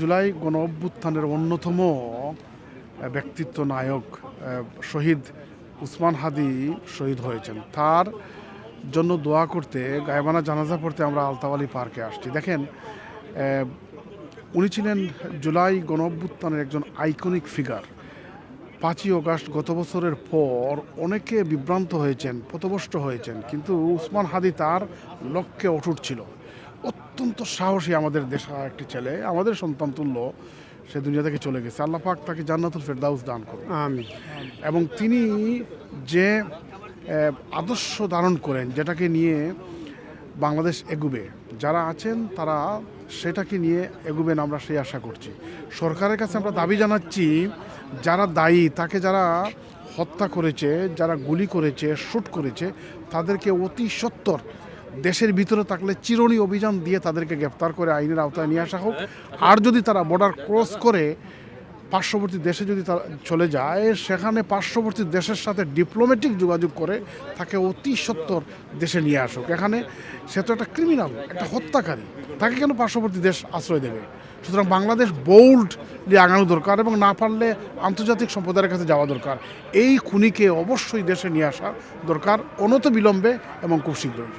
জুলাই গণ অভ্যুত্থানের অন্যতম ব্যক্তিত্ব নায়ক শহীদ উসমান হাদি শহীদ হয়েছেন। তার জন্য দোয়া করতে গায়বানা জানাজা পড়তে আমরা আলতাওয়ালি পার্কে আসছি। দেখেন উনি ছিলেন জুলাই গণ অভ্যুত্থানের একজন আইকনিক ফিগার। পাঁচই অগাস্ট গত বছরের পর অনেকে বিভ্রান্ত হয়েছেন, পথভ্রষ্ট হয়েছেন, কিন্তু উসমান হাদি তার লক্ষ্যে অটুট ছিল। অত্যন্ত সাহসী আমাদের দেশা একটি ছেলে। আমাদের সন্তান তুল্য সে দুনিয়া থেকে চলে গেছে। আল্লাহ পাক তাকে জান্নাতুল ফেরদাউস দান করুন। আমি এবং তিনি যে আদর্শ ধারণ করেন যেটাকে নিয়ে বাংলাদেশ এগুবে যারা আছেন তারা সেটাকে নিয়ে এগুবেন আমরা সেই আশা করছি। সরকারের কাছে আমরা দাবি জানাচ্ছি যারা দায়ী তাকে যারা হত্যা করেছে যারা গুলি করেছে শ্যুট করেছে তাদেরকে অতি সত্বর দেশের ভিতরে থাকলে চিরণী অভিযান দিয়ে তাদেরকে গ্রেপ্তার করে আইনের আওতায় নিয়ে আসা হোক। আর যদি তারা বর্ডার ক্রস করে পার্শ্ববর্তী দেশে যদি তারা চলে যায়, সেখানে পার্শ্ববর্তী দেশের সাথে ডিপ্লোম্যাটিক যোগাযোগ করে তাকে অতি সত্বর দেশে নিয়ে আসুক। এখানে সে তো একটা ক্রিমিনাল একটা হত্যাকারী। তাকে কেন পার্শ্ববর্তী দেশ আশ্রয় দেবে? সুতরাং বাংলাদেশ বোল্ডলি আগানো দরকার এবং না পারলে আন্তর্জাতিক সম্প্রদায়ের কাছে যাওয়া দরকার। এই খুনিকে অবশ্যই দেশে নিয়ে আসা দরকার, অনত বিলম্বে এবং খুব শীঘ্রই।